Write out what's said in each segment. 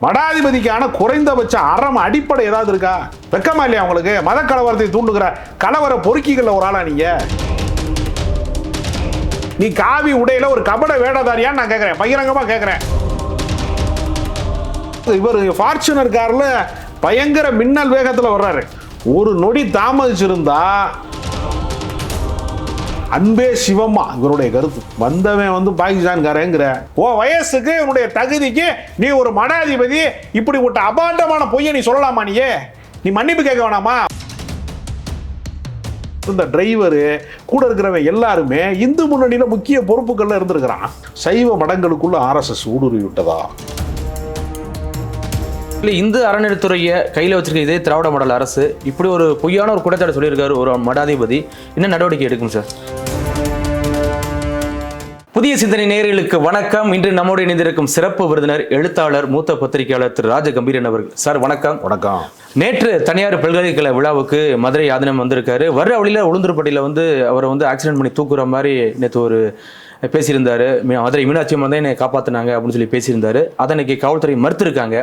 மடாதிபதிக்கான குறைந்தபட்ச அறம் அடிப்படை ஏதாவது இருக்கா? வெக்கமா இல்லையா உங்களுக்கு? மத கலவரத்தை தூண்டுகிற கலவர பொறுக்கிகள்ல ஒரு ஆளா நீங்க? நீ காவி உடையில ஒரு கபட வேடதாரியான்னு நான் கேட்கறேன் பகிரங்கமா கேட்கிறேன் இவர் ஃபார்ச்சுனர் காரில் பயங்கர மின்னல் வேகத்துல வர்றாரு. ஒரு நொடி தாமதிச்சிருந்தா அன்பே சிவம்மா இவருடைய கருத்து. வந்தவன் வந்து பாகிஸ்தான்காரங்கிற ஓ வயசுக்கு உன்னுடைய தகுதிக்கு நீ ஒரு மடாதிபதி இப்படி விட்ட அபாண்டமான பொய்யை நீ சொல்லலாமா நீயே? நீ மன்னிப்பு கேட்க வேணாமா? இந்த டிரைவரு கூட இருக்கிறவன் எல்லாருமே இந்து முன்னணியில் முக்கிய பொறுப்புகளில் இருந்திருக்கிறான். சைவ மடங்களுக்குள்ள ஆர்எஸ்எஸ் ஊடுருவி விட்டதா இல்லை இந்து அறநிலைத்துறையை கையில் வச்சிருக்க இதே திராவிட மாடல் அரசு இப்படி ஒரு பொய்யான ஒரு குற்றச்சாட்டு சொல்லியிருக்காரு ஒரு மடாதிபதி. என்ன நடவடிக்கை எடுக்கும் சார்? புதிய சிந்தனை நேயர்களுக்கு வணக்கம். இன்று நம்மோடு இணைந்திருக்கும் சிறப்பு விருந்தினர் எழுத்தாளர் மூத்த பத்திரிகையாளர் திரு ராஜ கம்பீரன் அவர்கள். சார் வணக்கம். வணக்கம். நேற்று தனியார் பல்கலைக்கழக விழாவுக்கு மதுரை ஆதீனம் வந்திருக்காரு. வர்ற வழியில் உளுந்தூர்பட்டியில் வந்து அவரை வந்து ஆக்சிடென்ட் பண்ணி தூக்குற மாதிரி நேற்று ஒரு பேசியிருந்தார். மதுரை மீனாட்சி அம்மன் தான் என்னை காப்பாற்றினாங்க அப்படின்னு சொல்லி பேசியிருந்தார். அதை இன்னைக்கு காவல்துறை மறுத்துருக்காங்க.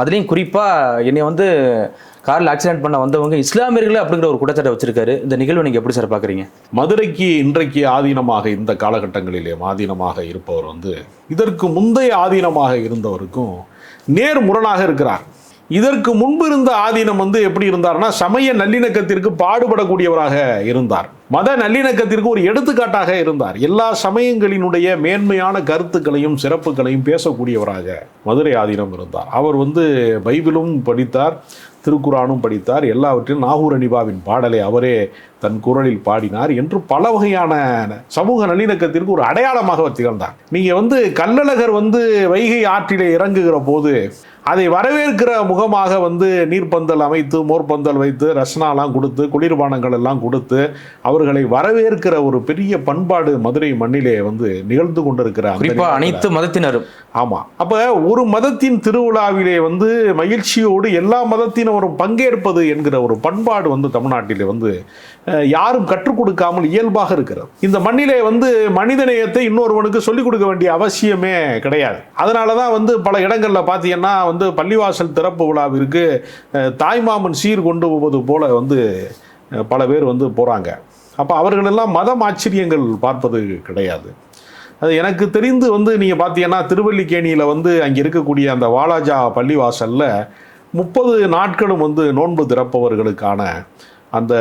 அதுலேயும் குறிப்பாக என்னை வந்து காரில் ஆக்சிடென்ட் பண்ண வந்தவங்க இஸ்லாமியர்களே அப்படிங்கிற ஒரு குற்றச்சாட்டை வச்சிருக்காரு. இந்த நிகழ்வு நீங்கள் எப்படி சார் பார்க்குறீங்க? மதுரைக்கு இன்றைக்கு ஆதீனமாக இந்த காலகட்டங்களிலே ஆதீனமாக இருப்பவர் வந்து இதற்கு முந்தைய ஆதீனமாக இருந்தவருக்கும் நேர் முரணாக இருக்கிறார். இதற்கு முன்பு இருந்த ஆதீனம் வந்து எப்படி இருந்தார்னா சமய நல்லிணக்கத்திற்கு பாடுபடக்கூடியவராக இருந்தார். மத நல்லிணக்கத்திற்கு ஒரு எடுத்துக்காட்டாக இருந்தார். எல்லா சமயங்களினுடைய மேன்மையான கருத்துக்களையும் சிறப்புகளையும் பேசக்கூடியவராக மதுரை ஆதீனம் இருந்தார். அவர் வந்து பைபிளும் படித்தார் திருக்குறானும் படித்தார் எல்லாவற்றிலும் நாகூர் அனிபாவின் பாடலை அவரே தன் குரலில் பாடினார் என்று பல வகையான சமூக நல்லிணக்கத்திற்கு ஒரு அடையாளமாக திகழ்ந்தார். நீங்கள் வந்து கள்ளழகர் வந்து வைகை ஆற்றிலே இறங்குகிற போது அதை வரவேற்கிற முகமாக வந்து நீர்ப்பந்தல் அமைத்து மோர்பந்தல் வைத்து ரஸ்னாலாம் கொடுத்து குளிர்பானங்கள் எல்லாம் கொடுத்து அவர்களை வரவேற்கிற ஒரு பெரிய பண்பாடு மதுரை மண்ணிலே வந்து நிகழ்ந்து கொண்டிருக்கிற குறிப்பாக அனைத்து மதத்தினரும். ஆமா. அப்ப ஒரு மதத்தின் திருவிழாவிலே வந்து மகிழ்ச்சியோடு எல்லா மதத்தினரும் பங்கேற்பது என்கிற ஒரு பண்பாடு வந்து தமிழ்நாட்டிலே வந்து யாரும் கற்றுக் கொடுக்காமல் இயல்பாக இருக்கிறது. இந்த மண்ணிலே வந்து மனிதநேயத்தை இன்னொருவனுக்கு சொல்லிக் கொடுக்க வேண்டிய அவசியமே கிடையாது. அதனால தான் வந்து பல இடங்கள்ல பார்த்தீங்கன்னா வந்து பள்ளிவாசல் திறப்பு விழாவிற்கு தாய்மாமன் சீர் கொண்டு போவது போல வந்து பல பேர் வந்து போகிறாங்க அப்போ அவர்களெல்லாம் மதம் ஆச்சரியங்கள் பார்ப்பது கிடையாது. அது எனக்கு தெரிந்து வந்து நீங்கள் பார்த்தீங்கன்னா திருவல்லிக்கேணியில் வந்து அங்கே இருக்கக்கூடிய அந்த வாலாஜா பள்ளிவாசலில் முப்பது நாட்களும் வந்து நோன்பு திறப்பவர்களுக்கான அந்த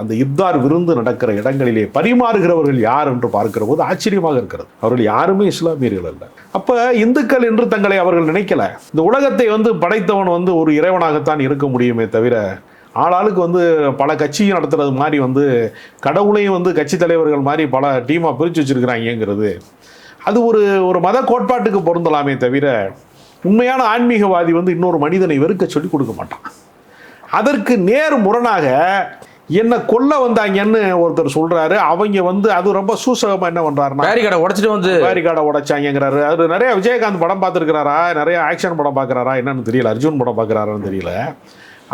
அந்த இப்தார் விருந்து நடக்கிற இடங்களிலே பரிமாறுகிறவர்கள் யார் என்று பார்க்கிற போது ஆச்சரியமாக இருக்கிறது. அவர்கள் யாருமே இஸ்லாமியர்கள் அல்ல. அப்போ இந்துக்கள் என்று தங்களை அவர்கள் நினைக்கல. இந்த உலகத்தை வந்து படைத்தவன் வந்து ஒரு இறைவனாகத்தான் இருக்க முடியுமே தவிர ஆளாளுக்கு வந்து பல கட்சியும் நடத்துறது மாதிரி வந்து கடவுளையும் வந்து கட்சி தலைவர்கள் மாதிரி பல டீமாக பிரித்து வச்சுருக்கிறாங்கங்கிறது. அது ஒரு ஒரு மத கோட்பாட்டுக்கு பொருந்தலாமே தவிர உண்மையான ஆன்மீகவாதி வந்து இன்னொரு மனிதனை வெறுக்க சொல்லி கொடுக்க மாட்டான். அதற்கு நேர் முரணாக என்ன கொல்ல வந்தாங்கன்னு ஒருத்தர் சொல்றாரு. அவங்க வந்து அது ரொம்ப சூசகமா என்ன பண்றாருன்னா பேரிகார்டை உடச்சிட்டு வந்து பேரிகார்டை உடைச்சாங்கிறாரு அது நிறைய விஜயகாந்த் படம் பார்த்துருக்கிறாரா? நிறைய ஆக்ஷன் படம் பார்க்குறாரா? என்னன்னு தெரியல. அர்ஜுன் படம் பார்க்குறாரான்னு தெரியல.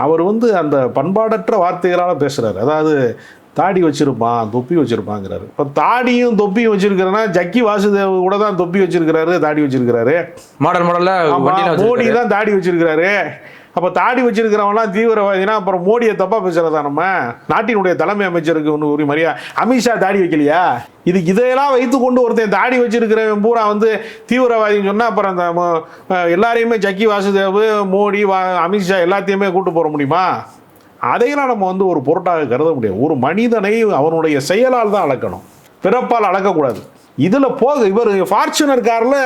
அவர் வந்து அந்த பண்பாடற்ற வார்த்தைகளால் பேசுறாரு. அதாவது தாடி வச்சிருப்பான் தொப்பி வச்சிருப்பாங்கிறாரு. இப்போ தாடியும் தொப்பியும் வச்சிருக்கிறேன்னா ஜக்கி வாசுதேவ் கூட தான் தொப்பி வச்சிருக்கிறாரு தாடி வச்சிருக்கிறாரு. மாடல் மாடலில் மோடி. தான் தாடி வச்சிருக்கிறாரு. அப்ப தாடி வச்சிருக்கிறவங்களாம் தீவிரவாதினா அப்புறம் மோடியை தப்பா பேசுறதா நம்ம? நாட்டினுடைய தலைமை அமைச்சருக்கு ஒன்று ஒரு மரியா அமித்ஷா தாடி வைக்கலையா? இது இதையெல்லாம் வைத்து கொண்டு ஒருத்தன் தாடி வச்சிருக்கிறவன் பூரா வந்து தீவிரவாதின்னு சொன்னா அப்புறம் அந்த எல்லாரையுமே ஜக்கி வாசுதேவ் மோடி வா அமித்ஷா எல்லாத்தையுமே கூட்டு போற முடியுமா? அதையெல்லாம் நம்ம வந்து ஒரு பொருட்டாக கருத முடியாது. ஒரு மனிதனை அவனுடைய செயலால் தான் அளக்கணும். பிறப்பால் அளக்கக்கூடாது. இதில் போக இவர் ஃபார்ச்சுனர் காரில்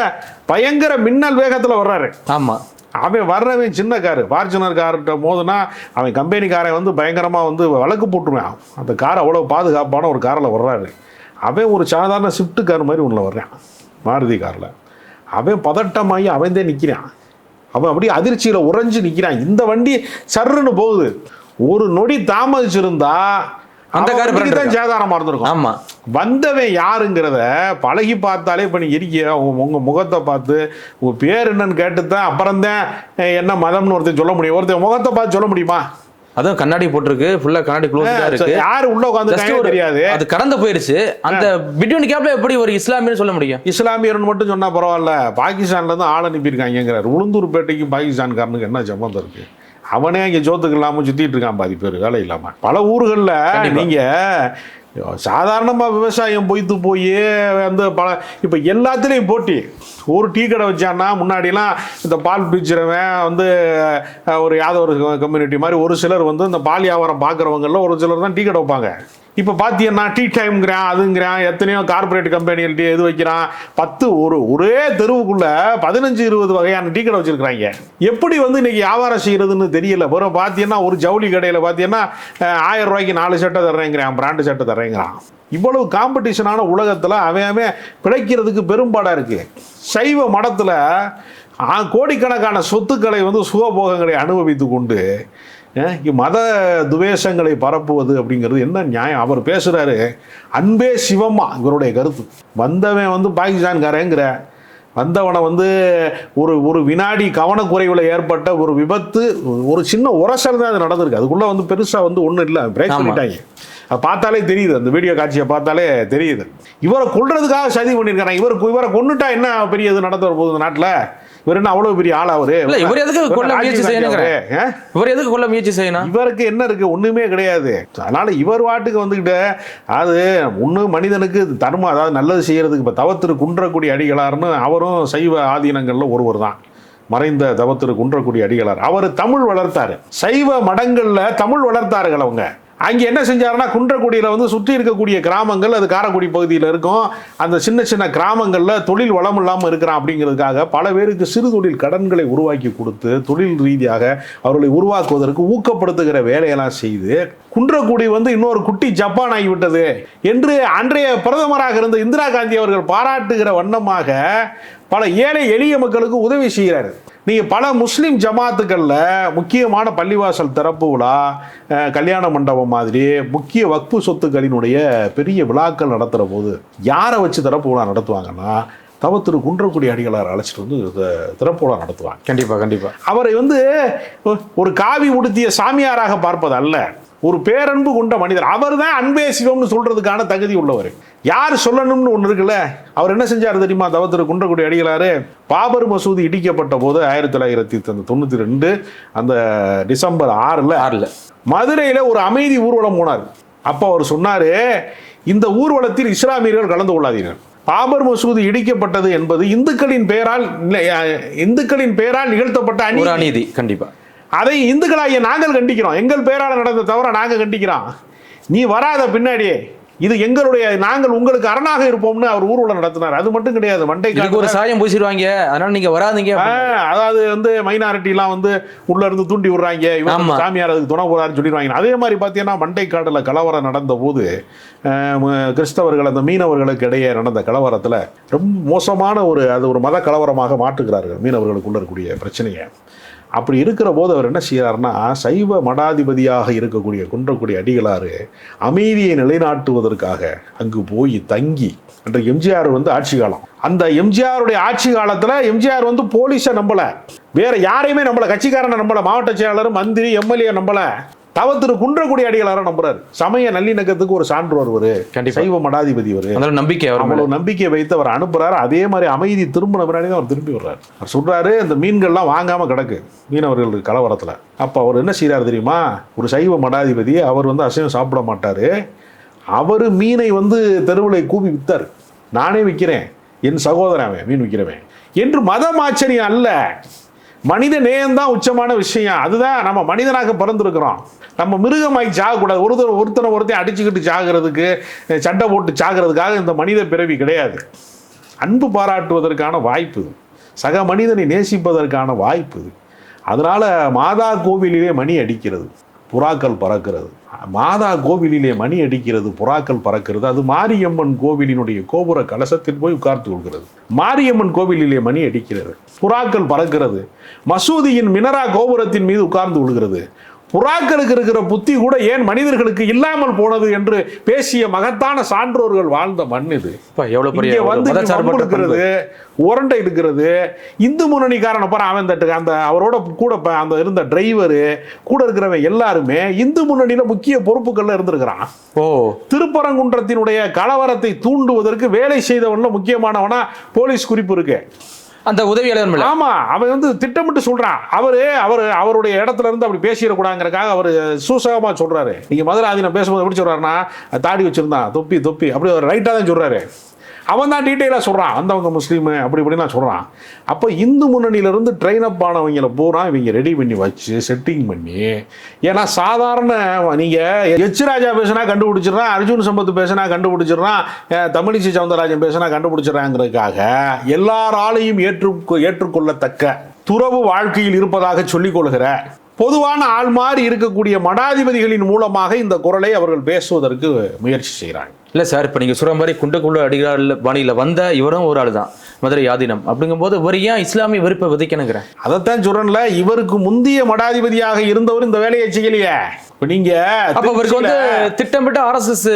பயங்கர மின்னல் வேகத்தில் வர்றாரு. ஆமாம் அவன் வர்றவன் சின்ன காரு ஃபார்ச்சுனர் கார்கிட்ட மோதுனா அவன் கம்பெனிக்காரன் வந்து பயங்கரமாக வந்து வழக்கு போட்டுருவான். அந்த கார் அவ்வளோ பாதுகாப்பான ஒரு காரில் வர்றாரு. அவன் ஒரு சாதாரண ஸ்விஃப்ட் கார் மாதிரி உள்ள வர்றான். மாருதி காரில் அவன் பதட்டமாகி அவன் தான் நிற்கிறான் அவன் அப்படியே அதிர்ச்சியில் உறைஞ்சு நிற்கிறான் இந்த வண்டி சர்ருன்னு போகுது. ஒரு நொடி தாமதிச்சிருந்தா அந்த கார் தான். சேதாரமாக இருந்திருக்கும் ஆமாம் வந்தவன் யாருங்கிறத பழகி பார்த்தாலே இப்போ நீ இருக்கிய உங்க முகத்தை பார்த்து உங்க பேர் என்னன்னு கேட்டு தான் அப்புறம் தான் என்ன மதம்னு ஒருத்தன் சொல்ல முடியும். ஒருத்தன் முகத்தை பார்த்து சொல்ல முடியுமா? அதுவும் கண்ணாடி போட்டிருக்கு. ஃபுல்லா கண்ணாடி க்ளோஸ்டா இருக்கு. யாரு உள்ள ஒரு- தெரியாது. அது கடந்து போயிருச்சு அந்த பிட்வீன் கேப்ல எப்படி ஒரு இஸ்லாமியன்னு சொல்ல முடியும்? இஸ்லாமியர்னு மட்டும் சொன்னா பரவாயில்ல. பாகிஸ்தான்ல இருந்து ஆள் அனுப்பியிருக்காங்கிறார் உளுந்தூர்பேட்டைக்கும் பாகிஸ்தான்காரனுக்கு என்ன சம்மந்தம் இருக்கு? அவனே இங்க ஜோத்துக்கு இல்லாம சுத்திட்டு இருக்கான் பாதி பேர் வேலை இல்லாம. பல ஊர்கள்ல கண்டிப்பா. நீங்க சாதாரணமா விவசாயம் பொய்த்து போய் வந்து பல இப்ப எல்லாத்துலயும் போட்டி. ஒரு டீ கடை வச்சான்னா முன்னாடிலாம் இந்த பால் பீச்சுறவன் வந்து ஒரு யாதவ ஒரு கம்யூனிட்டி மாதிரி ஒரு சிலர் வந்து இந்த பால் வியாபாரம் பார்க்குறவங்கள ஒரு சிலர் தான் டீ கடை வைப்பாங்க. இப்போ பார்த்தீங்கன்னா டீ டைம்ங்கிறான் அதுங்கிறான் எத்தனையோ கார்ப்பரேட் கம்பெனிகள் டீ இது வைக்கிறான். பத்து ஒரு ஒரே தெருவுக்குள்ள பதினஞ்சு இருபது வகையான டீ கடை வச்சிருக்கிறாங்க. எப்படி வந்து இன்னைக்கு வியாபாரம் செய்யறதுன்னு தெரியல. பிறகு பார்த்தீங்கன்னா ஒரு ஜவுளி கடையில் பார்த்தீங்கன்னா ஆயிரம் ரூபாய்க்கு நாலு சட்டை தர்றேங்கிறான் பிராண்டு சட்டை தர்றேங்கிறான். இவ்வளவு காம்படிஷனான உலகத்தில் அவன் அவன் பிழைக்கிறதுக்கு பெரும்பாடாக இருக்குது சைவ மடத்தில் கோடிக்கணக்கான சொத்துக்களை வந்து சுகபோகங்களை அனுபவித்து கொண்டு மத துவேஷங்களை பரப்புவது அப்படிங்கிறது என்ன நியாயம்? அவர் பேசுறாரு அன்பே சிவமா இவருடைய கருத்து. வந்தவன் வந்து பாகிஸ்தான்காரங்கிற வந்தவனை வந்து ஒரு ஒரு வினாடி கவனக்குறைவில் ஏற்பட்ட ஒரு விபத்து ஒரு சின்ன உரசல் தான் அது நடந்திருக்கு. அதுக்குள்ள வந்து பெருசா வந்து ஒன்றும் இல்லை. பிரேக். பண்ணிட்டாங்க அதை பார்த்தாலே தெரியுது. அந்த வீடியோ காட்சியை பார்த்தாலே தெரியுது. இவரை கொல்றதுக்காக சதி பண்ணியிருக்காங்க இவர் இவரை கொன்னுட்டா என்ன பெரிய இது நடத்த போகுது நாட்டில்? இவர் என்ன அவ்வளவு பெரிய ஆள் அவரு? இல்ல, இவர் எதுக்கு கொல்ல முயற்சி ஆ? இவர் எதுக்கு கொல்ல முயற்சி செய்யணும்? இவருக்கு என்ன இருக்கு? ஒண்ணுமே கிடையாது. அதனால இவர் வாட்டுக்கு வந்துக்கிட்டு அது ஒண்ணு மனிதனுக்கு தர்மம் அதாவது நல்லது செய்யறதுக்கு இப்போ தவத்திரு குன்றக்கூடிய அடிகளார்னு அவரும் சைவ ஆதீனங்கள்ல ஒருவர் தான். மறைந்த தவத்திரு குன்றக்குடி அடிகளார். அவர் தமிழ் வளர்த்தாரு. சைவ மடங்கள்ல தமிழ் வளர்த்தார்கள் அவங்க. அங்கே என்ன செஞ்சாருன்னா குன்றக்குடியில் வந்து சுற்றி இருக்கக்கூடிய கிராமங்கள் அது காரைக்குடி பகுதியில் இருக்கும். அந்த சின்ன சின்ன கிராமங்களில் தொழில் வளம் இல்லாமல் இருக்கிறான் அப்படிங்கிறதுக்காக பல பேருக்கு சிறு தொழில் கடன்களை உருவாக்கி கொடுத்து தொழில் ரீதியாக அவர்களை உருவாக்குவதற்கு ஊக்கப்படுத்துகிற வேலையெல்லாம் செய்து குன்றக்குடி வந்து இன்னொரு குட்டி ஜப்பான் ஆகிவிட்டது என்று அன்றைய பிரதமராக இருந்த இந்திரா காந்தி அவர்கள் பாராட்டுகிற வண்ணமாக பல ஏழை எளிய மக்களுக்கு உதவி செய்கிறார். நீங்க பல முஸ்லிம் ஜமாத்துக்கள்ல முக்கியமான பள்ளிவாசல் திறப்பு விழா கல்யாண மண்டபம் மாதிரி முக்கிய வக்பு சொத்துக்களினுடைய பெரிய விழாக்கள் நடத்துகிற போது யாரை வச்சு திறப்பு விழா நடத்துவாங்கன்னா தவ திரு குன்றக்குடி அடிகளார் அழைச்சிட்டு வந்து திறப்பு விழா நடத்துவாங்க. கண்டிப்பா கண்டிப்பா. அவரை வந்து ஒரு காவி உடுத்திய சாமியாராக பார்ப்பது அல்ல. ஒரு பேரன்பு கொண்ட மனிதர். அவர் தான் அன்பே சிவம்னு சொல்றதுக்கான தகுதி உள்ளவர். யார் சொல்லணும்னு ஒன்று இருக்குல்ல? அவர் என்ன செஞ்சார் தெரியுமா? தவத்திரு குன்றக்குடி அடிகளாரு. பாபர் மசூதி இடிக்கப்பட்ட போது ஆயிரத்தி தொள்ளாயிரத்தி தொண்ணூற்றி ரெண்டு அந்த டிசம்பர் ஆறில் ஆறுல. மதுரையில் ஒரு அமைதி ஊர்வலம் போனார். அப்போ அவர் சொன்னாரு இந்த ஊர்வலத்தில் இஸ்லாமியர்கள் கலந்து கொள்ளாதீர்கள். பாபர் மசூதி இடிக்கப்பட்டது என்பது இந்துக்களின் பெயரால் இந்துக்களின் பெயரால் நிகழ்த்தப்பட்ட அநீதி. அநீதி கண்டிப்பா. அதை இந்துக்களாகிய நாங்கள் கண்டிக்கிறோம். எங்கள் பெயரால் நடந்த தவிர நாங்கள் கண்டிக்கிறோம். நீ வராத பின்னாடியே. இது எங்களுடைய நாங்கள் உங்களுக்கு அரணாக இருப்போம்னு அவர் ஊர்வலம் நடத்தினார். அது மட்டும் கிடையாது. மண்டை இதுக்கு ஒரு சாயம் பூசிடுவாங்க. அதனால நீங்க வராதீங்க. அதாவது வந்து மைனாரிட்டிலாம் வந்து உள்ள இருந்து தூண்டி விடுறாங்க. இவங்க. சாமியார் அதுக்கு துணை போறாருன்னு சொல்லிடுவாங்க. அதே மாதிரி பார்த்தீங்கன்னா மண்டைக்காடுல கலவரம் நடந்த போது கிறிஸ்தவர்கள் அந்த மீனவர்களுக்கு இடையே நடந்த கலவரத்துல ரொம்ப மோசமான ஒரு அது ஒரு மத கலவரமாக மாற்றுகிறார்கள் மீனவர்களுக்குள்ள இருக்கக்கூடிய பிரச்சனையை. அப்படி இருக்கிற போது அவர் என்ன செய்கிறார்னா சைவ மடாதிபதியாக இருக்கக்கூடிய குன்றக்கூடிய அடிகளாறு அமைதியை நிலைநாட்டுவதற்காக அங்கு போய் தங்கி அன்று எம்ஜிஆர் வந்து ஆட்சி காலம். அந்த எம்ஜிஆருடைய ஆட்சி காலத்தில் எம்ஜிஆர் வந்து போலீஸை நம்பலை. வேற யாரையுமே நம்மளை கட்சிக்காரனை நம்பல. மாவட்ட செயலாளர் மந்திரி எம்எல்ஏ நம்பலை. தவத்திரு குன்றக்குடி அடிகளாரை நம்புறாரு. சமய நல்லிணக்கத்துக்கு ஒரு சான்று வருவார். சைவ மடாதிபதி அதனால நம்பிக்கை அவர் மேல. அவ்வளவு நம்பிக்கை வைத்து அவர் அனுப்புறாரு. அதே மாதிரி அமைதி திரும்பின பின்னாடி அவர் திரும்பி வர்றாரு. அவர் சொல்றாரு இந்த மீன்கள்லாம் வாங்காம கிடக்கு. மீனவர்களுக்கு கலவரத்துல. அப்ப அவர் என்ன செய்றாரு தெரியுமா? ஒரு சைவ மடாதிபதி அவர் வந்து அசைவம் சாப்பிட மாட்டாரு. அவர் மீனை வந்து தெருவில் கூவி வித்தார். நானே விற்கிறேன் என் சகோதரன் அவன் மீன் விற்கிறவன் என்று மதம் ஆச்சரியம் அல்ல. மனித நேயம்தான் உச்சமான விஷயம். அதுதான் நம்ம மனிதனாக பிறந்திருக்கிறோம். நம்ம மிருகமாய் சாகக்கூடாது ஒருத்தர் ஒருத்தனை ஒருத்தன் அடிச்சுக்கிட்டு சாகிறதுக்கு சண்டை போட்டு சாகிறதுக்காக இந்த மனித பிறவி கிடையாது. அன்பு பாராட்டுவதற்கான வாய்ப்பு. இது சக மனிதனை நேசிப்பதற்கான வாய்ப்பு. இது மாதா கோவிலிலே மணி அடிக்கிறது. புறாக்கள் பறக்கிறது. மாதா கோவிலிலே மணி அடிக்கிறது புறாக்கள் பறக்கிறது அது மாரியம்மன் கோவிலினுடைய கோபுர கலசத்தில் போய் உட்கார்ந்து கொள்கிறது. மாரியம்மன் கோவிலிலே மணி அடிக்கிறது புறாக்கள் பறக்கிறது மசூதியின் மினரா கோபுரத்தின் மீது உட்கார்ந்து கொள்கிறது. புறாக்களுக்கு இருக்கிற புத்தி கூட ஏன் மனிதர்களுக்கு இல்லாமல் போனது என்று பேசிய மகத்தான சான்றோர்கள் வாழ்ந்த மண் இது. பெரிய வந்து. இருக்கிறது உரண்டை இருக்கிறது. இந்து முன்னணிக்காரனை பாரு அவன் தட்டு அந்த அவரோட கூட அந்த இருந்த டிரைவரு கூட இருக்கிறவன் எல்லாருமே இந்து முன்னணியில முக்கிய பொறுப்புகள்ல இருந்திருக்கிறான். ஓ. திருப்பரங்குன்றத்தினுடைய கலவரத்தை தூண்டுவதற்கு வேலை செய்தவன்ல முக்கியமானவனா போலீஸ் குறிப்பு இருக்கு. அந்த உதவியாளர் மேல ஆமா அவன் வந்து திட்டமிட்டு சொல்றான். அவரு அவர் அவருடைய இடத்துல இருந்து அப்படி பேசிடக்கூடாங்கிறக்காக அவர் சூசகமா சொல்றாரு. நீங்க மதுரை ஆதீனம் பேசும்போது எப்படி சொல்றாருன்னா தாடி வச்சிருந்தான் தொப்பி தொப்பி அப்படி அவர் ரைட்டா தான் சொல்றாரு. அவன் தான் டீட்டெயிலாக சொல்கிறான் அந்தவங்க முஸ்லீமு அப்படி இப்படிலாம் சொல்கிறான் அப்போ இந்து முன்னணியிலேருந்து ட்ரெயின் அப் ஆனவங்களை பூரா இவங்க ரெடி பண்ணி வச்சு செட்டிங் பண்ணி ஏன்னா சாதாரண நீங்கள் எச் ராஜா பேசினா கண்டுபிடிச்சிடுறான் அர்ஜுன் சம்பத் பேசினா கண்டுபிடிச்சிடுறான் தமிழிசை சவுந்தரராஜன் பேசினா கண்டுபிடிச்சிடறாங்கிறதுக்காக எல்லாராலையும் ஏற்று ஏற்றுக்கொள்ளத்தக்க துறவு வாழ்க்கையில் இருப்பதாக சொல்லிக் கொள்கிற பொதுவான ஆள் மாதிரி இருக்கக்கூடிய மடாதிபதிகளின் மூலமாக இந்த குரலை அவர்கள் பேசுவதற்கு முயற்சி செய்கிறாங்க இல்ல சார் இப்ப நீங்க சொல்ற மாதிரி குண்டுக்குள்ள அடிகால் பாணியில வந்த இவரும் ஒரு ஆளு தான் மதுரை யாதினம் அப்படிங்கும்போது இவர் ஏன் இஸ்லாமிய வெறுப்பை விதைக்கணுங்கிறேன் அதைத்தான் சொல்றேன்ல இவருக்கு முந்தைய மடாதிபதியாக இருந்தவர் இந்த வேலையை செய்யலையே. இப்ப நீங்க அப்ப இவருக்கு வந்து திட்டமிட்டு ஆர்எஸ்எஸ்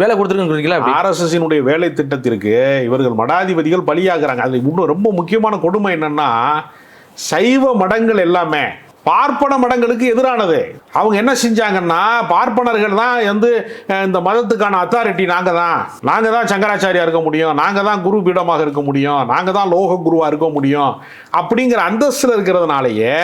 வேலை கொடுத்துருக்கீங்களா ஆர்எஸ்எஸ்னுடைய வேலை திட்டத்திற்கு இவர்கள் மடாதிபதிகள் பலியாகிறாங்க. அதுல இன்னும் ரொம்ப முக்கியமான கொடுமை என்னன்னா சைவ மடங்கள் எல்லாமே பார்ப்பன மடங்களுக்கு எதிரானது. அவங்க என்ன செஞ்சாங்கன்னா பார்ப்பனர்கள் தான் வந்து இந்த மதத்துக்கான அத்தாரிட்டி நாங்க தான். நாங்க தான் சங்கராச்சாரியா இருக்க முடியும். நாங்க தான் குரு பீடமாக இருக்க முடியும். நாங்க தான் லோக குருவா இருக்க முடியும். அப்படிங்கிற அந்தஸ்துல இருக்கிறதுனாலயே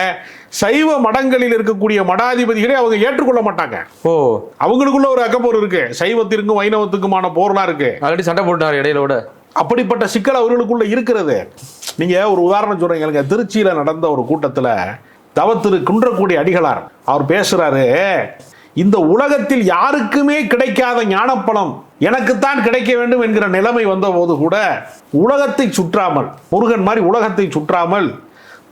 சைவ மடங்களில் இருக்கக்கூடிய மடாதிபதிகளை அவங்க ஏற்றுக்கொள்ள மாட்டாங்க. ஓ. அவங்களுக்குள்ள ஒரு அக்கப்போர் இருக்கு. சைவத்திற்கும் வைணவத்துக்குமான போர்லாம் இருக்கு. ஆல்ரெடி சண்டை போட்டார் இடையில விட அப்படிப்பட்ட சிக்கல் அவர்களுக்குள்ள இருக்கிறது. நீங்க ஒரு உதாரணம் சொல்றீங்க. திருச்சியில நடந்த ஒரு கூட்டத்துல தவத்திரு குன்றக்கூடிய அடிகளார். அவர் பேசுறாரு இந்த உலகத்தில் யாருக்குமே கிடைக்காத ஞானப்பழம் எனக்குத்தான் கிடைக்க வேண்டும் என்கிற நிலைமை வந்தபோது கூட உலகத்தை சுற்றாமல் முருகன் மாதிரி உலகத்தை சுற்றாமல்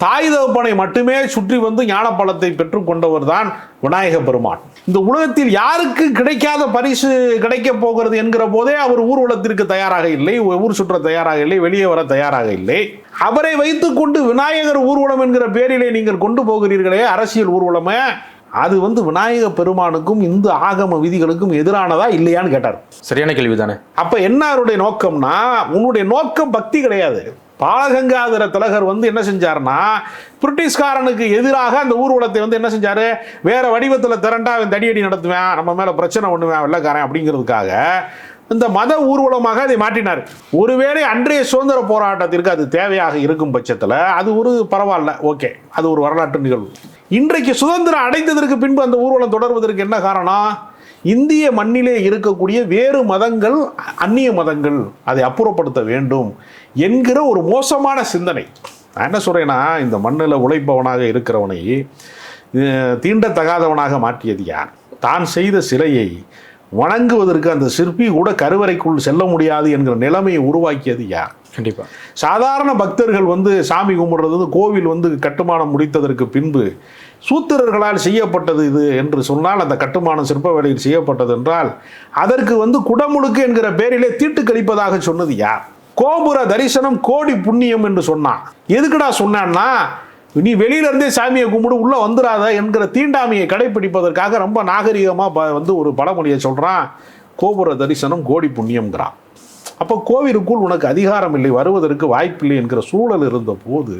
தாய் தகப்பனை மட்டுமே சுற்றி வந்து ஞானப்பழத்தை பெற்றுக்கொண்டவர் தான் விநாயக பெருமான். இந்த உலகத்தில் யாருக்கு கிடைக்காத பரிசு கிடைக்க போகிறது என்கிற போதே அவர் ஊர்வலத்திற்கு தயாராக இல்லை ஊர் சுற்ற தயாராக இல்லை வெளியே வர தயாராக இல்லை. அவரை வைத்துக்கொண்டு விநாயகர் ஊர்வலம் என்கிற பேரிலே நீங்கள் கொண்டு போகிறீர்களே அரசியல் ஊர்வலமே. அது வந்து விநாயக பெருமானுக்கும் இந்து ஆகம விதிகளுக்கும் எதிரானதா இல்லையான்னு கேட்டார். சரியான கேள்வி தானே அப்ப என்ன அவருடைய நோக்கம்னா உன்னுடைய நோக்கம் பக்தி கிடையாது. பாலகங்காதர திலகர் வந்து என்ன செஞ்சாருன்னா பிரிட்டிஷ்காரனுக்கு எதிராக அந்த ஊர்வலத்தை வந்து என்ன செஞ்சார்? வேறு வடிவத்தில் திரண்டா அவன் தடியடி நடத்துவேன் நம்ம மேலே பிரச்சனை பண்ணுவேன் வெள்ளக்காரன் அப்படிங்கிறதுக்காக இந்த மத ஊர்வலமாக அதை மாற்றினார். ஒருவேளை அன்றைய சுதந்திர போராட்டத்திற்கு அது தேவையாக இருக்கும் பட்சத்தில் அது ஒரு பரவாயில்ல. ஓகே அது ஒரு வரலாற்று நிகழ்வு. இன்றைக்கு சுதந்திரம் அடைந்ததற்கு பின்பு அந்த ஊர்வலம் தொடர்வதற்கு என்ன காரணம்? இந்திய மண்ணிலே இருக்கக்கூடிய வேறு மதங்கள் அந்நிய மதங்கள் அதை அப்புறப்படுத்த வேண்டும் என்கிற ஒரு மோசமான சிந்தனை. நான் என்ன சொல்றேன்னா இந்த மண்ணில் உழைப்பவனாக இருக்கிறவனை தீண்டத்தகாதவனாக மாற்றியது யார்? தான் செய்த சிலையை வணங்குவதற்கு அந்த சிற்பி கூட கருவறைக்குள் செல்ல முடியாது என்கிற நிலைமையை உருவாக்கியது யார்? கண்டிப்பா. சாதாரண பக்தர்கள் வந்து சாமி கும்பிடுறது வந்து கோவில் வந்து கட்டுமானம் முடித்ததற்கு பின்பு சூத்திரர்களால் செய்யப்பட்டது இது என்று சொன்னால் அந்த கட்டுமானம் சிற்ப வேலையில் செய்யப்பட்டது என்றால் அதற்கு வந்து குடமுழுக்கு என்கிற பேரிலே தீட்டு கழிப்பதாக சொன்னது யார்? கோபுர தரிசனம் கோடி புண்ணியம் என்று சொன்னான். எதுக்குடா சொன்னான்னா நீ வெளியிலேருந்தே சாமியை கும்பிடு உள்ளே வந்துடாத என்கிற தீண்டாமையை கடைபிடிப்பதற்காக ரொம்ப நாகரிகமாக ப- வந்து ஒரு பழமொழியை சொல்கிறான் கோபுர தரிசனம் கோடி புண்ணியம்ங்கிறான். அப்போ கோவிலுக்குள் உனக்கு அதிகாரம் இல்லை வருவதற்கு வாய்ப்பில்லை என்கிற சூழல் இருந்த போது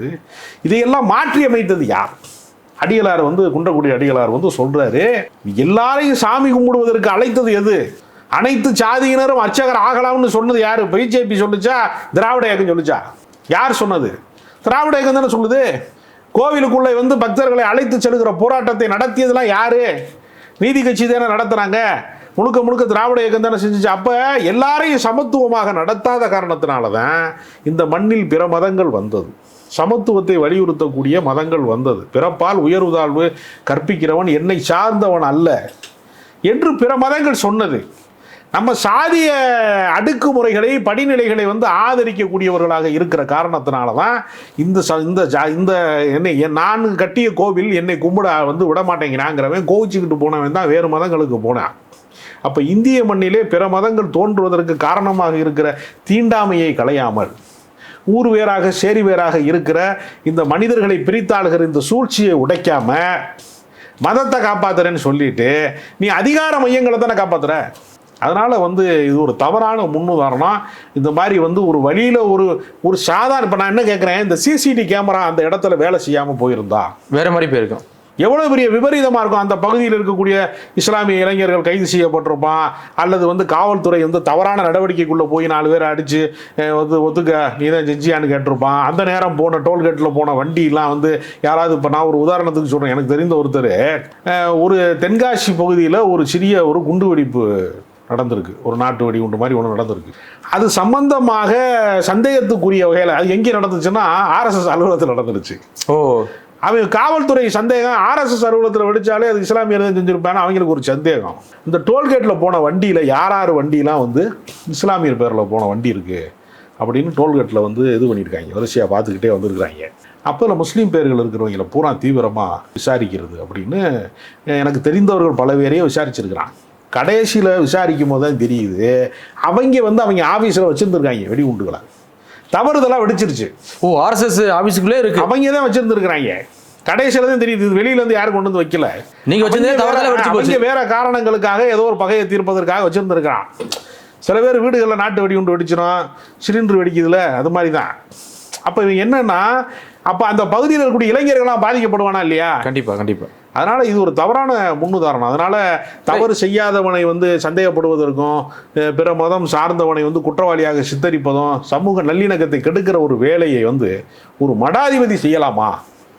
இதையெல்லாம் மாற்றி அமைத்தது யார்? அடிகளார் வந்து குன்றக்குடி அடிகளார் வந்து சொல்றாரு எல்லாரையும் சாமி கும்பிடுவதற்கு அழைத்தது எது? அனைத்து சாதியினரும் அர்ச்சகர் ஆகலாம்னு சொன்னது யாரு? பிஜேபி சொல்லுச்சா? திராவிட இயக்கம் சொல்லுச்சா? யார் சொன்னது? திராவிட இயக்கம் தானே சொல்லுது. கோவிலுக்குள்ளே வந்து பக்தர்களை அழைத்து செல்கிற போராட்டத்தை நடத்தியதெல்லாம் யாரு? நீதி கட்சி தானே நடத்துனாங்க. முழுக்க முழுக்க திராவிட இயக்கம் தானே செஞ்சுச்சு. அப்போ எல்லாரையும் சமத்துவமாக நடத்தாத காரணத்தினால தான் இந்த மண்ணில் பிற மதங்கள் வந்தது. சமத்துவத்தை வலியுறுத்தக்கூடிய மதங்கள் வந்தது. பிறப்பால் உயர்வு தாழ்வு கற்பிக்கிறவன் என்னை சார்ந்தவன் அல்ல என்று பிற மதங்கள் சொன்னது. நம்ம சாதிய அடுக்குமுறைகளை படிநிலைகளை வந்து ஆதரிக்கக்கூடியவர்களாக இருக்கிற காரணத்தினால தான் இந்த ச- இந்த ஜா- இந்த என்னை என் நான் கட்டிய கோவில் என்னை கும்பிட வந்து விட மாட்டேங்கிறாங்கிறவன் கோவிச்சுக்கிட்டு போனவன் தான் வேறு மதங்களுக்கு போனான். அப்போ இந்திய மண்ணிலே பிற மதங்கள் தோன்றுவதற்கு காரணமாக இருக்கிற தீண்டாமையை களையாமல் ஊர் வேறாக சேரி வேறாக இருக்கிற இந்த மனிதர்களை பிரித்தாளுகிற இந்த சூழ்ச்சியை உடைக்காம மதத்தை காப்பாத்துறேன்னு சொல்லிட்டு நீ அதிகார மையங்களை தானே காப்பாத்துற? அதனால் வந்து இது ஒரு தவறான முன்னுதாரணம் இந்த மாதிரி வந்து ஒரு வழியில் ஒரு ஒரு சாதாரண இப்போ நான் என்ன கேட்குறேன் இந்த சிசிடி கேமரா அந்த இடத்துல வேலை செய்யாமல் போயிருந்தா. வேறு மாதிரி போயிருக்கும். எவ்வளவு பெரிய விபரீதமாக இருக்கும் அந்த பகுதியில் இருக்கக்கூடிய இஸ்லாமிய இளைஞர்கள் கைது செய்யப்பட்டிருப்பான் அல்லது வந்து காவல்துறை வந்து தவறான நடவடிக்கைக்குள்ளே போய் நாலு பேர் அடித்து வந்து ஒத்துக்க நீ தான் ஜெஞ்சியான்னு கேட்டிருப்பான். அந்த நேரம் போன டோல்கேட்டில் போன வண்டிலாம் வந்து யாராவது இப்போ நான் ஒரு உதாரணத்துக்கு சொல்கிறேன் எனக்கு தெரிந்த ஒருத்தர் ஒரு தென்காசி பகுதியில் ஒரு சிறிய ஒரு குண்டு வெடிப்பு நடந்திருக்கு. ஒரு நாட்டு வெடிகுண்டு மாதிரி ஒன்று நடந்திருக்கு. அது சம்பந்தமாக சந்தேகத்துக்குரிய வகையில் அது எங்கே நடந்துச்சுன்னா ஆர்எஸ்எஸ் அலுவலகத்தில் நடந்துருச்சு. ஓ. அவங்க காவல்துறை சந்தேகம் ஆர்எஸ்எஸ் அலுவலகத்தில் வெடிச்சாலே அது இஸ்லாமியர் தான் செஞ்சிருப்பான்னு அவங்களுக்கு ஒரு சந்தேகம். இந்த டோல்கேட்டில் போன வண்டியில் யார் யார் வண்டிலாம் வந்து இஸ்லாமியர் பேரில் போன வண்டி இருக்குது அப்படின்னு டோல்கேட்டில் வந்து இது பண்ணியிருக்காங்க. வரிசையாக பார்த்துக்கிட்டே வந்திருக்கிறாங்க. அப்போ இல்லை முஸ்லீம் பேர்கள் இருக்கிறவங்கள பூரா தீவிரமாக விசாரிக்கிறது அப்படின்னு எனக்கு தெரிந்தவர்கள் பல பேரையும் விசாரிச்சிருக்கிறான் கடைசியில் விசாரிக்கும் போது தான் தெரியுது. அவங்க வந்து அவங்க ஆஃபீஸில் வச்சுருந்துருக்காங்க வெடிகுண்டுகளை. தவறுதலாக வெடிச்சிருச்சு. ஓ ஆர்எஸ்எஸ் ஆபீஸுக்குள்ளே இருக்கு. அவங்க தான் வச்சிருந்துருக்காங்க கடைசியில தான் தெரியுது வெளியில இருந்து யாரும் கொண்டு வந்து வைக்கல. நீங்க வச்சிருந்தே வேற- காரணங்களுக்காக ஏதோ ஒரு பகையை தீர்ப்பதற்காக வச்சிருந்திருக்கான் சில பேர் வீடுகளில் நாட்டு வெடி உண்டு வெடிச்சிடும் சிலிண்டர் வெடிக்குதுல அது மாதிரி தான் அப்போ இவங்க என்னன்னா அப்போ அந்த பகுதியில் இருக்கக்கூடிய இளைஞர்கள்லாம் பாதிக்கப்படுவானா இல்லையா? கண்டிப்பா கண்டிப்பா. அதனால இது ஒரு தவறான முன்னுதாரணம். அதனால தவறு செய்யாதவனை வந்து சந்தேகப்படுவதற்கும் பிற மதம் சார்ந்தவனை வந்து குற்றவாளியாக சித்தரிப்பதும் சமூக நல்லிணக்கத்தை கெடுக்கிற ஒரு வேலையை வந்து ஒரு மடாதிபதி செய்யலாமா?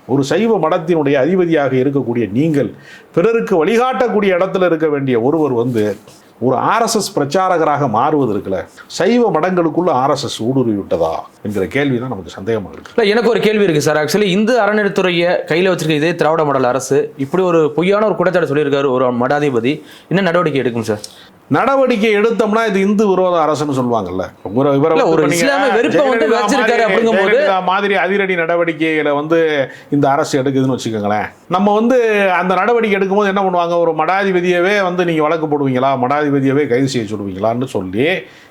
ஒரு சைவ மடத்தினுடைய அதிபதியாக இருக்கக்கூடிய நீங்கள் பிறருக்கு வழிகாட்டக்கூடிய இடத்துல இருக்க வேண்டிய ஒருவர் வந்து ஒரு ஆர்எஸ்எஸ் பிரச்சாரகராக மாறுவது இருக்குல்ல? சைவ மடங்களுக்குள்ள ஆர்எஸ்எஸ் ஊடுருவி விட்டதா என்கிற கேள்வி தான் நமக்கு சந்தேகமாக இருக்கு. இல்லை எனக்கு ஒரு கேள்வி இருக்கு சார். ஆக்சுவலி இந்து அறநிலைத்துறையை கையில் வச்சிருக்க இதே திராவிட மடல் அரசு இப்படி ஒரு பொய்யான ஒரு குற்றச்சாட்டு சொல்லியிருக்காரு ஒரு மடாதிபதி. என்ன நடவடிக்கை எடுக்கும் சார்? நடவடிக்கை எடுத்தோம்னா இது இந்து விரோத அரசுன்னு சொல்லுவாங்கல்ல. மாதிரி- அப்படிங்கும்போது- ஜெயலலிதா மாதிரி அதிரடி நடவடிக்கைகளை வந்து இந்த அரசு எடுக்குதுன்னு வச்சுக்கோங்களேன். நம்ம வந்து அந்த நடவடிக்கை எடுக்கும்போது என்ன பண்ணுவாங்க? ஒரு மடாதிபதியவே வந்து நீங்க வழக்கு போடுவீங்களா? மடாதிபதியவே கைது செய்ய சொல்லுவீங்களான்னு சொல்லி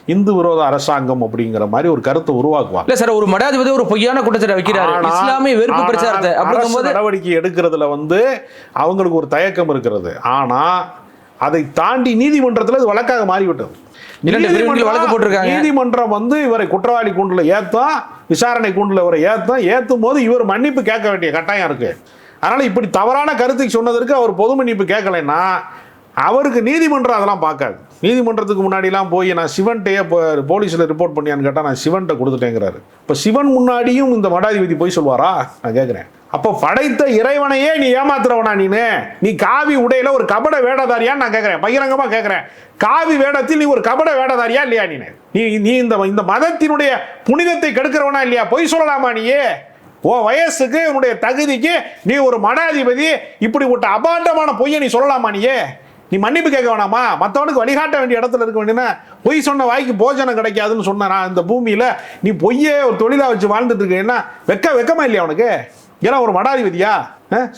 இந்து விரோத அரசாங்கம் அப்படிங்கிற மாதிரி ஒரு கருத்தை உருவாக்குவாங்க. இல்ல சார் ஒரு மடாதிபதி ஒரு பொய்யான குற்றச்சாட்டை வைக்கிறாரு. ஆனால்- இஸ்லாமிய வெறுப்பு ஆனால் பிரச்சாரத்தை நடவடிக்கை எடுக்கிறதுல வந்து அவங்களுக்கு ஒரு தயக்கம் இருக்கிறது. ஆனா அதை தாண்டி நீதிமன்றத்தில் இது வழக்காக மாறிவிட்டது. நீதிமன்றம் வழக்கு போட்டிருக்காங்க. நீதிமன்றம் வந்து இவரை குற்றவாளி கூண்டுல ஏத்தம் விசாரணை கூண்டுல இவரை ஏத்தம் ஏத்தும் போது இவர் மன்னிப்பு கேட்க வேண்டிய கட்டாயம் இருக்கு. அதனால இப்படி தவறான கருத்தை சொன்னதற்கு அவர் பொது மன்னிப்பு கேட்கலைன்னா அவருக்கு நீதிமன்றம் அதெல்லாம் பார்க்காது. நீதிமன்றத்துக்கு முன்னாடிலாம் போய் நான் சிவன்கிட்டயே போலீஸில் ரிப்போர்ட் பண்ணியான்னு கேட்டால் நான் சிவன்கிட்ட கொடுத்துட்டேங்கிறாரு. இப்போ சிவன் முன்னாடியும் இந்த மடாதிபதி போய் சொல்வாரா? நான் கேட்குறேன் அப்போ படைத்த இறைவனையே நீ ஏமாத்துறவனா நீனு? நீ காவி உடையில ஒரு கபட வேடதாரியான்னு நான் கேட்குறேன் பகிரங்கமாக கேட்குறேன் காவி வேடத்தில் நீ ஒரு கபட வேடதாரியா இல்லையா நீனு? நீ நீ இந்த இந்த மதத்தினுடைய புனிதத்தை கெடுக்கிறவனா இல்லையா? பொய் சொல்லலாமா நீயே? ஓ வயசுக்கு உன்னுடைய தகுதிக்கு நீ ஒரு மடாதிபதி இப்படி விட்ட அபாண்டமான பொய்யை நீ சொல்லலாமா நீயே? நீ மன்னிப்பு கேட்க வேணாமா? மற்றவனுக்கு வழிகாட்ட வேண்டிய இடத்துல இருக்க வேண்டியனா பொய் சொன்ன வாய்க்கு போஜனம் கிடைக்காதுன்னு சொன்ன நான் இந்த பூமியில் நீ பொய்யே ஒரு தொழிலாக வச்சு வாழ்ந்துட்டு இருக்கேன்னா வெக்க வெக்கமா இல்லையா உனக்கு? ஏன்னா ஒரு மடாதிபதியா?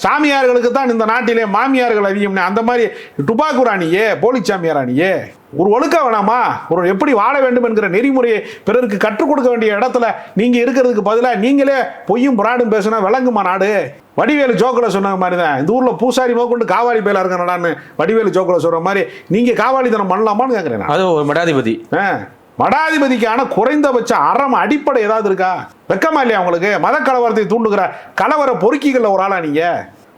சாமியார்களுக்கு தான் இந்த நாட்டிலே மாமியார்கள் அதிகம் அந்த மாதிரி டுபாக்கு ராணியே போலி சாமியாராணியே ஒரு ஒழுக்க வேணாமா? ஒரு எப்படி வாழ வேண்டும் என்கிற நெறிமுறையை பிறருக்கு கற்றுக் கொடுக்க வேண்டிய இடத்துல நீங்க இருக்கிறதுக்கு பதிலாக நீங்களே பொய்யும் புராடும் பேசினா விளங்குமா நாடு? வடிவேலு ஜோக்கில் சொன்ன மாதிரி தான். இந்த ஊர்ல பூசாரி முதற்கொண்டு காவாலி பேல இருக்கணும்டான்னு வடிவேலு ஜோக்கில் சொல்ற மாதிரி நீங்க காவாலித்தனம் பண்ணலாமான்னு கேட்குறேன். அது ஒரு மடாதிபதி. ஆ, மடாதிபதிக்கான குறைந்தபட்ச அறம் அடிப்படை ஏதாவது இருக்கா? வெக்கமா இல்லையா உங்களுக்கு? மத கலவரத்தை தூண்டுகிற கலவர பொறுக்கிகளில் ஒரு ஆளா நீங்க?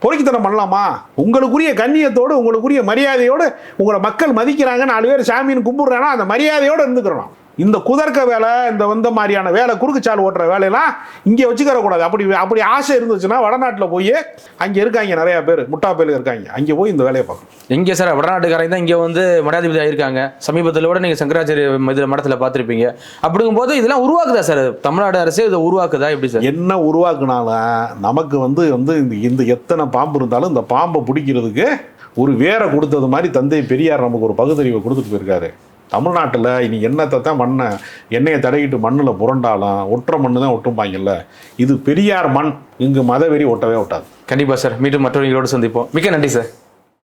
பொறுக்கித்தனம் பண்ணலாமா? உங்களுக்குரிய கண்ணியத்தோடு உங்களுக்குரிய மரியாதையோடு உங்களை மக்கள் மதிக்கிறாங்க நாலு பேர் சாமின்னு கும்பிடுறாங்கன்னா அந்த மரியாதையோடு இருந்துக்கிறோம் இந்த குதர்க்க வேலை இந்த வந்த மாதிரியான வேலை குறுக்குச்சால் ஓட்டுற வேலையெல்லாம் இங்கே வச்சுக்கிற கூடாது அப்படி அப்படி ஆசை இருந்துச்சுன்னா வடநாட்டில் போய் அங்கே இருக்காங்க நிறைய பேர். முட்டா பேர் இருக்காங்க. அங்கே போய் இந்த வேலையை பார்க்கணும். எங்க சார் வடநாட்டுக்காரங்க தான் இங்க வந்து மடாதிபதி ஆயிருக்காங்க சமீபத்தில் கூட நீங்க சங்கராச்சாரிய இதுல மடத்துல பார்த்திருப்பீங்க. அப்படிங்கும்போது இதெல்லாம் உருவாக்குதா சார்? தமிழ்நாடு அரசே இதை உருவாக்குதா? எப்படி சார்? என்ன உருவாக்குனாலும் நமக்கு வந்து வந்து இந்த இந்த எத்தனை பாம்பு இருந்தாலும் இந்த பாம்பை பிடிக்கிறதுக்கு ஒரு வேரை கொடுத்தது மாதிரி தந்தை பெரியார் நமக்கு ஒரு பகுத்தறிவை கொடுத்துட்டு போயிருக்காரு. தமிழ்நாட்டில் இனி என்னத்தை தான் மண்ணை எண்ணெயை தடவிட்டு மண்ணில் புரண்டாலும் ஒற்றை மண்ணு தான் ஒட்டும்பாங்கல்ல. இது பெரியார் மண் இங்கு மதவெறி ஒட்டவே ஒட்டாது. கண்டிப்பாக சார். மீண்டும் மற்றவர்களோடு சந்திப்போம். மிக்க நன்றி சார்.